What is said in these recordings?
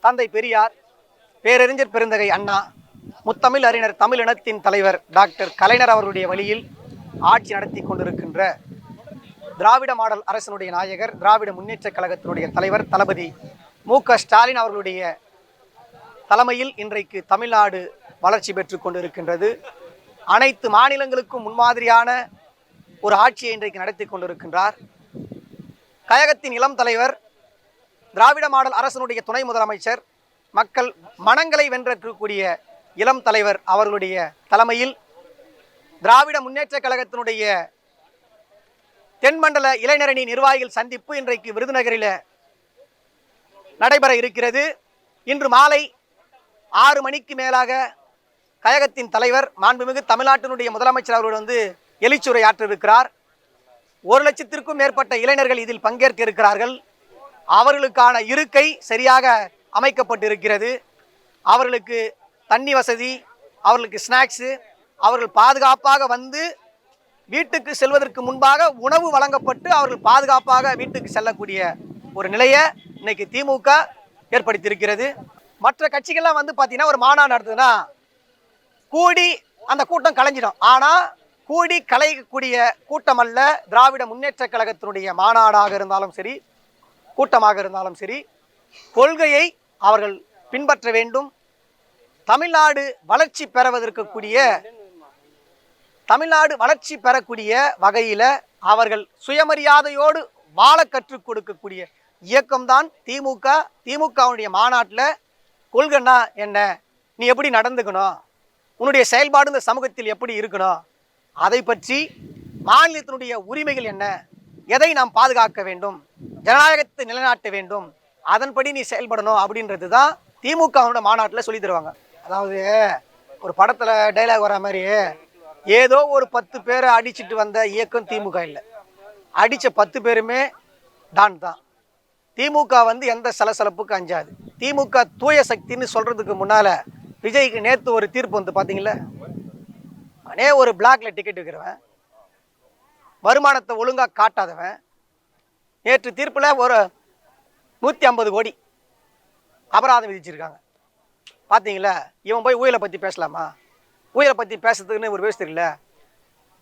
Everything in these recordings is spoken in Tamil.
தந்தை பெரியார் பேரறிஞர் பெருந்தகை அண்ணா முத்தமிழ் அறிஞர் தமிழ் இனத்தின் தலைவர் டாக்டர் கலைஞர் அவர்களுடைய வழியில் ஆட்சி நடத்தி கொண்டிருக்கின்ற திராவிட மாடல் அரசனுடைய நாயகர் திராவிட முன்னேற்றக் கழகத்தினுடைய தலைவர் தளபதி மு. க. ஸ்டாலின் அவர்களுடைய தலைமையில் இன்றைக்கு தமிழ்நாடு வளர்ச்சி பெற்று கொண்டிருக்கின்றது. அனைத்து மாநிலங்களுக்கும் முன்மாதிரியான ஒரு ஆட்சியை இன்றைக்கு நடத்தி கொண்டிருக்கின்றார். கழகத்தின் இளம் தலைவர் திராவிட மாடல் அரசனுடைய துணை முதலமைச்சர் மக்கள் மனங்களை வென்றக்கூடிய இளம் தலைவர் அவர்களுடைய தலைமையில் திராவிட முன்னேற்றக் கழகத்தினுடைய தென்மண்டல இளைஞரணி நிர்வாகிகள் சந்திப்பு இன்றைக்கு விருதுநகரில் நடைபெற இருக்கிறது. இன்று மாலை ஆறு மணிக்கு மேலாக கழகத்தின் தலைவர் மாண்புமிகு தமிழ்நாட்டினுடைய முதலமைச்சர் அவர்கள் வந்து எழுச்சுரை ஆற்றிருக்கிறார் ஒரு லட்சத்திற்கும் மேற்பட்ட இளைஞர்கள் இதில் பங்கேற்க இருக்கிறார்கள். அவர்களுக்கான இருக்கை சரியாக அமைக்கப்பட்டிருக்கிறது. அவர்களுக்கு தண்ணி வசதி அவர்களுக்கு ஸ்நாக்ஸு அவர்கள் பாதுகாப்பாக வந்து வீட்டுக்கு செல்வதற்கு முன்பாக உணவு வழங்கப்பட்டு அவர்கள் பாதுகாப்பாக வீட்டுக்கு செல்லக்கூடிய ஒரு நிலையை இன்னைக்கு திமுக ஏற்படுத்தியிருக்கிறது. மற்ற கட்சிகள்லாம் வந்து பார்த்திங்கன்னா ஒரு மாநாடு நடத்துதுன்னா கூடி அந்த கூட்டம் கலைஞ்சிடும். ஆனால் கூடி கலையக்கூடிய கூட்டம் அல்ல திராவிட முன்னேற்ற கழகத்தினுடைய மாநாடாக இருந்தாலும் சரி கூட்டமாக இருந்தாலும் சரி கொள்கையை அவர்கள் பின்பற்ற வேண்டும். தமிழ்நாடு வளர்ச்சி பெறுவதற்கு கூடிய தமிழ்நாடு வளர்ச்சி பெறக்கூடிய வகையில் அவர்கள் சுயமரியாதையோடு வாழ கற்றுக் கொடுக்கக்கூடிய இயக்கம்தான் திமுக. திமுகவுடைய மாநாட்டில் கொள்கைன்னா என்ன? நீ எப்படி நடந்துக்கணும்? உன்னுடைய செயல்பாடு இந்த சமூகத்தில் எப்படி இருக்கணும்? அதை பற்றி மாநிலத்தினுடைய உரிமைகள் என்ன? எதை நாம் பாதுகாக்க வேண்டும்? ஜனநாயகத்தை நிலைநாட்ட வேண்டும். அதன்படி நீ செயல்படணும் அப்படின்றது தான் திமுகவோட மாநாட்டில் சொல்லி தருவாங்க. அதாவது ஒரு படத்தில் டைலாக் வர மாதிரி ஏதோ ஒரு பத்து பேரை அடிச்சுட்டு வந்த இயக்கம் திமுக இல்லை. அடித்த பத்து பேருமே டான் தான். திமுக வந்து எந்த சலசலப்புக்கு அஞ்சாது. திமுக தூய சக்தின்னு சொல்கிறதுக்கு முன்னால் விஜய்க்கு நேற்று ஒரு தீர்ப்பு வந்து பார்த்தீங்களா அனே ஒரு பிளாக்ல டிக்கெட் விற்கிறவன் வருமானத்தை ஒழுங்காக காட்டாதவன். நேற்று தீர்ப்பில் ஒரு நூற்றி ஐம்பது கோடி அபராதம் விதிச்சிருக்காங்க. பார்த்தீங்களா இவன் போய் ஊழலை பற்றி பேசலாமா? ஊழலை பற்றி பேசுறதுக்குன்னு ஒரு பேசுறீங்கள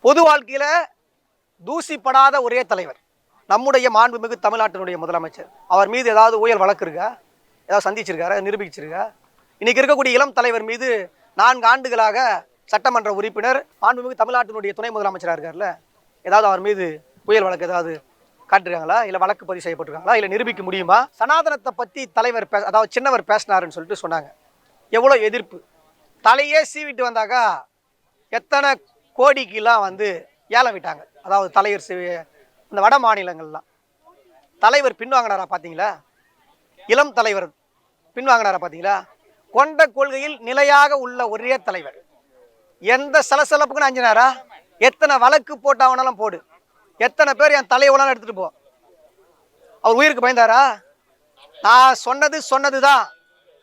பொது வாழ்க்கையில் தூசிப்படாத ஒரே தலைவர். நம்முடைய மாண்புமிகு தமிழ்நாட்டினுடைய முதலமைச்சர். அவர் மீது ஏதாவது ஊழல் வழக்கு இருக்கா? ஏதாவது சந்திச்சிருக்காரு? நிரூபிச்சிருக்கா? இன்றைக்கி இருக்கக்கூடிய இளம் தலைவர் மீது நான்கு ஆண்டுகளாக சட்டமன்ற உறுப்பினர் மாண்புமிகு தமிழ்நாட்டினுடைய துணை முதலமைச்சராக இருக்கார்ல? ஏதாவது அவர் மீது புயல் வழக்கு ஏதாவது காட்டுறாங்களா இல்லை வழக்கு பதிவு செய்யப்பட்டிருக்காங்களா? இல்லை நிரூபிக்க முடியுமா? சனாதனத்தை பற்றி தலைவர் பே அதாவது சின்னவர் பேசினாருன்னு சொல்லிட்டு சொன்னாங்க. எவ்வளோ எதிர்ப்பு? தலையே சீவிட்டு வந்தாக்கா எத்தனை கோடிக்கெல்லாம் வந்து ஏலம் விட்டாங்க அதாவது தலைவர் சி இந்த வட மாநிலங்கள்லாம். தலைவர் பின்வாங்கினாரா பார்த்தீங்களா இளம் தலைவர் பின்வாங்கினாரா பார்த்தீங்களா கொண்ட கொள்கையில் நிலையாக உள்ள ஒரே தலைவர். எந்த சலசலப்புக்குன்னு அஞ்சினாரா? எத்தனை வழக்கு போட்டாவனாலும் போடு. எத்தனை பேர் என் தலையவனாலும் எடுத்துட்டு போ. அவர் உயிருக்கு பயந்தாரா? நான் சொன்னது சொன்னது தான்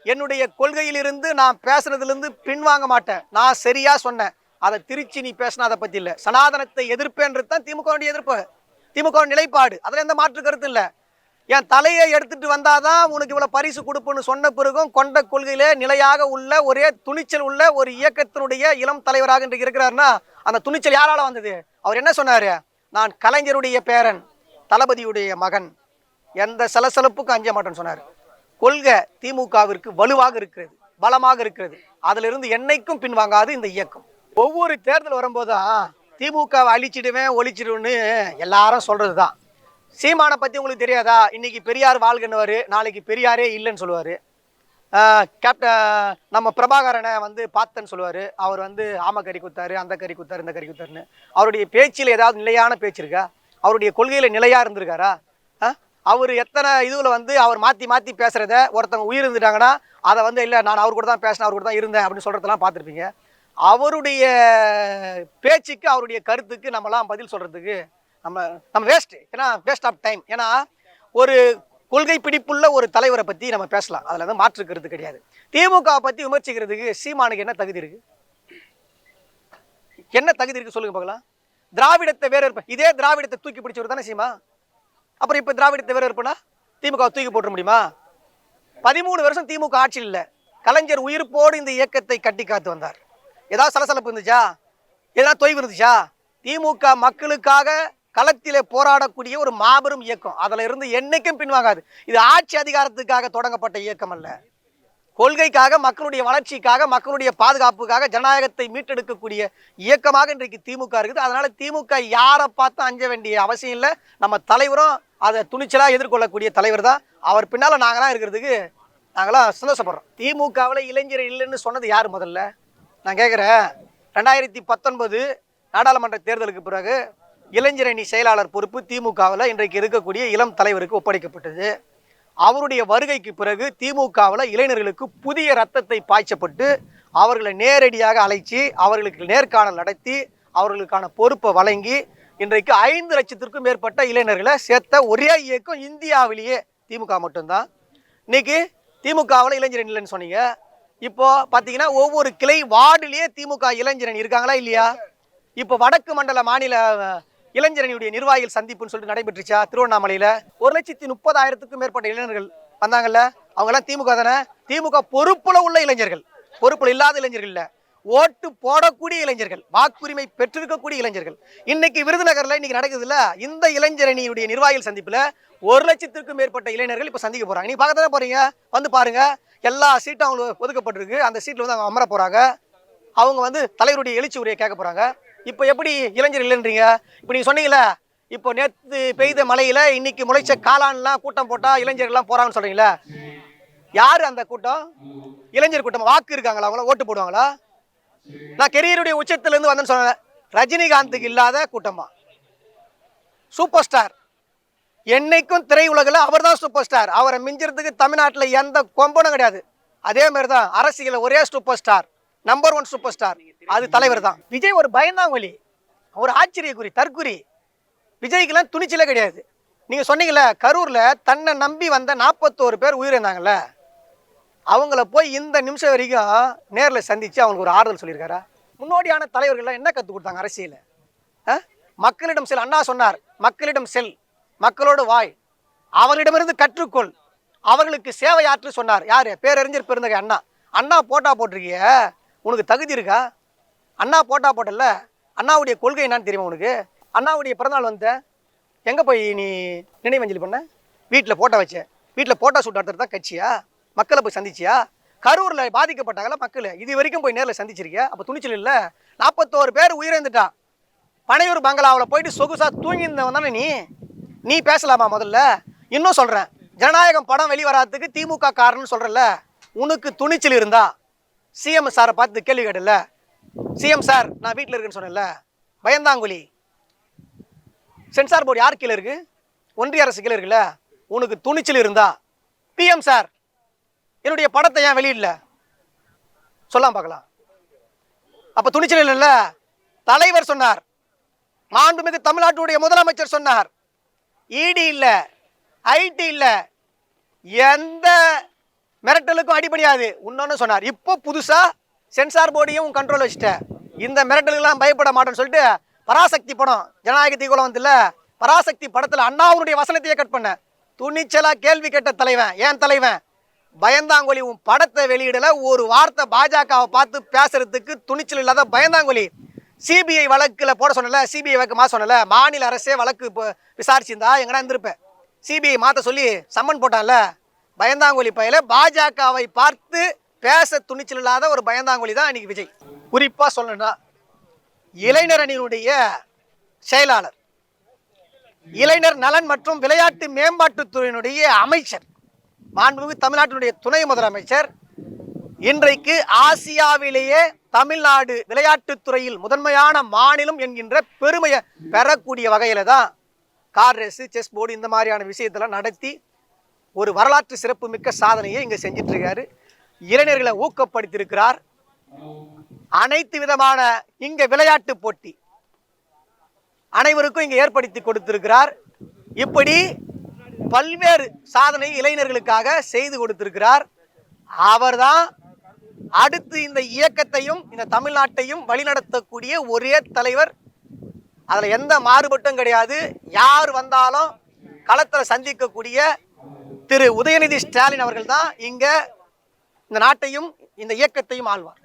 என்னுடைய கொள்கையிலிருந்து நான் பேசுனதுலேருந்து பின்வாங்க மாட்டேன். நான் சரியா சொன்னேன். அதை திருச்சி நீ பேசினா அதை பற்றி இல்லை. சனாதனத்தை எதிர்ப்பேன்றது தான் திமுகவுடைய எதிர்ப்பு. திமுக நிலைப்பாடு. அதில் எந்த மாற்று கருத்து இல்லை. என் தலையை எடுத்துட்டு வந்தாதான் உனக்கு இவ்வளோ பரிசு கொடுப்புன்னு சொன்ன பிறகும் கொண்ட கொள்கையிலே நிலையாக உள்ள ஒரே துணிச்சல் உள்ள ஒரு இயக்கத்தினுடைய இளம் தலைவராக இன்றைக்கு இருக்கிறாருன்னா அந்த துணிச்சல் யாரால வந்தது? அவர் என்ன சொன்னார்? நான் கலைஞருடைய பேரன் தளபதியுடைய மகன். எந்த சலசலப்புக்கும் அஞ்ச மாட்டேன்னு சொன்னார். கொள்கை திமுகவிற்கு வலுவாக இருக்கிறது பலமாக இருக்கிறது. அதிலிருந்து என்னைக்கும் பின்வாங்காது இந்த இயக்கம். ஒவ்வொரு தேர்தல் வரும்போதும் திமுகவை அழிச்சிடுவேன் ஒழிச்சிடுவேன்னு எல்லாரும் சொல்கிறது தான் சீமானை பற்றி உங்களுக்கு தெரியாதா? இன்றைக்கி பெரியார் வாழ்கன்னுவார் நாளைக்கு பெரியாரே இல்லைன்னு சொல்லுவார். கேப்டன் நம்ம பிரபாகரனை வந்து பார்த்தேன்னு சொல்லுவார். அவர் வந்து ஆம கறி குத்தாரு அந்த கறி குத்தாரு இந்த கறி குத்தாருன்னு. அவருடைய பேச்சில் ஏதாவது நிலையான பேச்சு இருக்கா? அவருடைய கொள்கையில் நிலையாக இருந்திருக்காரா? அவர் எத்தனை இதுவில் வந்து அவர் மாற்றி மாற்றி பேசுகிறத ஒருத்தவங்க உயிர் இருந்துட்டாங்கன்னா அதை வந்து இல்லை நான் அவர் கூட தான் பேசினேன் அவர் கூட தான் இருந்தேன் அப்படின்னு சொல்கிறதெல்லாம் பார்த்துருப்பீங்க. அவருடைய பேச்சுக்கு அவருடைய கருத்துக்கு நம்மலாம் பதில் சொல்கிறதுக்கு நம்ம நம்ம வேஸ்ட்டு ஏன்னா வேஸ்ட் ஆஃப் டைம் ஏன்னா ஒரு கொள்கை பிடிப்புள்ள ஒரு தலைவரை பற்றி நம்ம பேசலாம். அதில் வந்து மாற்று கருத்து கிடையாது. திமுக பற்றி விமர்சிக்கிறதுக்கு சீமானுக்கு என்ன தகுதி இருக்கு? என்ன தகுதி இருக்கு சொல்லுங்க பார்க்கலாம். திராவிடத்தை வேற இருப்பேன் இதே திராவிடத்தை தூக்கி பிடிச்சவர் தானே சீமா? அப்புறம் இப்போ திராவிடத்தை வேற இருப்பேன்னா திமுக தூக்கி போட்டுற முடியுமா? பதிமூணு வருஷம் திமுக ஆட்சியில் இல்லை. கலைஞர் உயிர்ப்போடு இந்த இயக்கத்தை கட்டி காத்து வந்தார். ஏதாவது சலசலப்பு இருந்துச்சா? ஏதாவது தொய்வு இருந்துச்சா? திமுக மக்களுக்காக களத்திலே போராடக்கூடிய ஒரு மாபெரும் இயக்கம். அதில் இருந்து என்றைக்கும் பின்வாங்காது. இது ஆட்சி அதிகாரத்துக்காக தொடங்கப்பட்ட இயக்கம் அல்ல. கொள்கைக்காக மக்களுடைய வளர்ச்சிக்காக மக்களுடைய பாதுகாப்புக்காக ஜனநாயகத்தை மீட்டெடுக்கக்கூடிய இயக்கமாக இன்றைக்கு திமுக இருக்குது. அதனால் திமுக யாரை பார்த்தும் அஞ்ச வேண்டிய அவசியம் இல்லை. நம்ம தலைவரும் அதை துணிச்சலாக எதிர்கொள்ளக்கூடிய தலைவர் தான். அவர் பின்னால் நாங்களாம் இருக்கிறதுக்கு நாங்களாம் சந்தோஷப்படுறோம். திமுகவில் இளைஞர் இல்லைன்னு சொன்னது யார் முதல்ல? நான் கேட்குறேன் ரெண்டாயிரத்தி பத்தொன்பது நாடாளுமன்ற தேர்தலுக்கு பிறகு இளைஞரணி செயலாளர் பொறுப்பு திமுகவில் இன்றைக்கு இருக்கக்கூடிய இளம் தலைவருக்கு ஒப்படைக்கப்பட்டது. அவருடைய வருகைக்கு பிறகு திமுகவில் இளைஞர்களுக்கு புதிய ரத்தத்தை பாய்ச்சப்பட்டு அவர்களை நேரடியாக அழைச்சி அவர்களுக்கு நேர்காணல் நடத்தி அவர்களுக்கான பொறுப்பை வழங்கி இன்றைக்கு ஐந்து லட்சத்திற்கும் மேற்பட்ட இளைஞர்களை சேர்த்த ஒரே இயக்கம் இந்தியாவிலேயே திமுக மட்டும்தான். இன்னைக்கு திமுகவில் இளைஞரணி இல்லைன்னு சொன்னீங்க. இப்போ பார்த்தீங்கன்னா ஒவ்வொரு கிளை வார்டிலேயே திமுக இளைஞரணி இருக்காங்களா இல்லையா? இப்போ வடக்கு மண்டல மாநில இளைஞரணியுடைய நிர்வாகிகள் சந்திப்புன்னு சொல்லிட்டு நடைபெற்றுச்சா? திருவண்ணாமலையில் ஒரு லட்சத்தி முப்பதாயிரத்துக்கும் மேற்பட்ட இளைஞர்கள் வந்தாங்கல்ல? அவங்கெல்லாம் திமுக தானே? திமுக பொறுப்புல உள்ள இளைஞர்கள். பொறுப்புல இல்லாத இளைஞர்கள் இல்லை. ஓட்டு போடக்கூடிய இளைஞர்கள். வாக்குரிமை பெற்றிருக்கக்கூடிய இளைஞர்கள். இன்னைக்கு விருதுநகரில் இன்னைக்கு நடக்குதுல்ல? இந்த இளைஞரணியுடைய நிர்வாகிகள் சந்திப்பில் ஒரு லட்சத்திற்கும் மேற்பட்ட இளைஞர்கள் இப்போ சந்திக்க போகிறாங்க நீ பார்க்க தானே போகிறீங்க வந்து பாருங்க. எல்லா சீட்டும் அவங்களுக்கு ஒதுக்கப்பட்டிருக்கு. அந்த சீட்டில் வந்து அவங்க அமர போகிறாங்க அவங்க வந்து தலைவருடைய எழுச்சி உரையை கேட்க போகிறாங்க இப்போ எப்படி இளைஞர் இல்லைன்றீங்க? இப்போ நீங்கள் சொன்னீங்களே இப்போ நேற்று பெய்த மழையில் இன்னைக்கு முளைச்ச காளான்லாம் கூட்டம் போட்டால் இளைஞர்கள்லாம் போகிறாங்கன்னு சொல்கிறீங்களே யார் அந்த கூட்டம்? இளைஞர் கூட்டம். வாக்கு இருக்காங்களா அவங்கள? ஓட்டு போடுவாங்களா? நான் கெரியருடைய உச்சத்துலேருந்து வந்தேன்னு சொன்னேன். ரஜினிகாந்துக்கு இல்லாத கூட்டமா? சூப்பர் ஸ்டார் என்னைக்கும் திரையுலகில் அவர் தான் சூப்பர் ஸ்டார் அவரை மிஞ்சுறதுக்கு தமிழ்நாட்டில் எந்த கொம்பனும் கிடையாது. அதே மாதிரி தான் அரசியலில் ஒரே super star number one super star அது தலைவர் தான் விஜய் ஒரு பயந்தாங்கொலி ஒரு ஆச்சரியக்குறி தற்குறி. விஜய்க்கெல்லாம் துணிச்சலே கிடையாது. நீங்கள் சொன்னீங்கல்ல கரூரில் தன்னை நம்பி வந்த நாற்பத்தோரு பேர் உயிரிழந்தாங்கல்ல? அவங்கள போய் இந்த நிமிஷம் வரைக்கும் நேரில் சந்தித்து அவங்களுக்கு ஒரு ஆறுதல் சொல்லியிருக்காரா? முன்னோடியான தலைவர்கள்லாம் என்ன கற்றுக் கொடுத்தாங்க அரசியல்? ஆ? மக்களிடம் செல். அண்ணா சொன்னார் மக்களிடம் செல். மக்களோடு வாய். அவர்களிடமிருந்து கற்றுக்கொள். அவர்களுக்கு சேவையாற்று சொன்னார். யார்? பேரறிஞர் பெருந்தகை அண்ணா. அண்ணா போட்டா போட்டிருக்கிய. உனக்கு தகுதி இருக்கா? அண்ணா போட்டா போட்டல அண்ணாவுடைய கொள்கை என்னன்னு தெரியுமா உனக்கு? அண்ணாவுடைய பிறந்தநாள் வந்த எங்கே போய் நீ நினைவஞ்சலி பண்ண? வீட்டில் போட்டோ வச்ச. வீட்டில் போட்டோ ஷூட் நடத்துறது தான் கட்சியா? மக்களை போய் சந்திச்சியா? கரூரில் பாதிக்கப்பட்டாங்களா மக்கள்? இது வரைக்கும் போய் நேரில் சந்திச்சிருக்கியா? அப்போ துணிச்சல் இல்லை. நாற்பத்தோரு பேர் உயிரிழந்துட்டான் பனையூர் பங்களாவில் போயிட்டு சொகுசாக தூங்கியிருந்தவன் தானே நீ? நீ பேசலாமா முதல்ல? இன்னும் சொல்கிறேன் ஜனநாயகம் படம் வெளிவராதுக்கு திமுக காரணம்னு சொல்கிறல்ல உனக்கு துணிச்சல் இருந்தா சிஎம் சாரை பார்த்து கேள்வி கேட்டல சிஎம் சார் நான் வீட்டில் இருக்கேன்னு சொன்னேன்ல. பயந்தாங்குழி. சென்சார் போர்டு யார் கீழே இருக்கு? ஒன்றிய அரசு கீழே இருக்குல்ல. உனக்கு துணிச்சல் இருந்தா. பிஎம் சார் என்னுடைய படத்தை ஏன் வெளியிடல? சொல்லாம் பார்க்கலாம். அப்போ துணிச்சல் இல்லைல்ல. தலைவர் சொன்னார். மாண்புமிகு தமிழ்நாட்டுடைய முதலமைச்சர் சொன்னார். இடி இல்லை ஐடி இல்லை. எந்த மிரட்டலுக்கும் அடிபடியாது இன்னொன்று சொன்னார். இப்போ புதுசாக சென்சார் போர்டையும் கண்ட்ரோல் வச்சுட்டேன். இந்த மிரட்டலுக்கெல்லாம் பயப்பட மாட்டேன்னு சொல்லிட்டு பராசக்தி படம் ஜனநாயக தீகுலம் வந்துல பராசக்தி படத்தில் அண்ணாவுடைய வசனத்தையே கட் பண்ணேன். துணிச்சலாக கேள்வி கேட்ட தலைவன் ஏன் தலைவன்? பயந்தாங்கொலி உன் படத்தை வெளியிடல ஒரு வார்த்தை பாஜகவை பார்த்து பேசுறதுக்கு துணிச்சல் இல்லாத பயந்தாங்கொலி. சிபிஐ வழக்கில் போட சொன்னல சிபிஐ வழக்கு சொன்னல மாநில அரசே வழக்கு இப்போ விசாரிச்சிருந்தா எங்கடா இருந்திருப்பேன் சிபிஐ மாற்ற சொல்லி சம்மன் போட்டான்ல. பயந்தாங்கொலி பயில பாஜகவை பார்த்து பேச துணிச்சல் இல்லாத ஒரு பயந்தாங்கொலி தான் அன்னைக்கு விஜய். குறிப்பா சொல்லணும்னா இளைஞர் அணியினுடைய செயலாளர் இளைஞர் நலன் மற்றும் விளையாட்டு மேம்பாட்டுத்துறையினுடைய அமைச்சர் மாண்புமிகு தமிழ்நாட்டினுடைய துணை முதலமைச்சர் இன்றைக்கு ஆசியாவிலேயே தமிழ்நாடு விளையாட்டுத்துறையில் முதன்மையான மாநிலம் என்கின்ற பெருமையை பெறக்கூடிய வகையில் தான் கார் ரேஸு செஸ் போர்டு இந்த மாதிரியான விஷயத்தெல்லாம் நடத்தி ஒரு வரலாற்று சிறப்பு மிக்க சாதனையை இங்கே செஞ்சிட்ருக்காரு. இளைஞர்களை ஊக்கப்படுத்தியிருக்கிறார். அனைத்து விதமான இங்கே விளையாட்டு போட்டி அனைவருக்கும் இங்கே ஏற்படுத்தி கொடுத்திருக்கிறார். இப்படி பல்வேறு சாதனை இளைஞர்களுக்காக செய்து கொடுத்திருக்கிறார். அவர்தான் அடுத்து இந்த இயக்கத்தையும் இந்த தமிழ்நாட்டையும் வழிநடத்தக்கூடிய ஒரே தலைவர். அதில் எந்த மாறுபட்டும் கிடையாது. யார் வந்தாலும் களத்தில் சந்திக்கக்கூடிய திரு உதயநிதி ஸ்டாலின் அவர்கள் தான் இங்க இந்த நாட்டையும் இந்த இயக்கத்தையும் ஆள்வார்.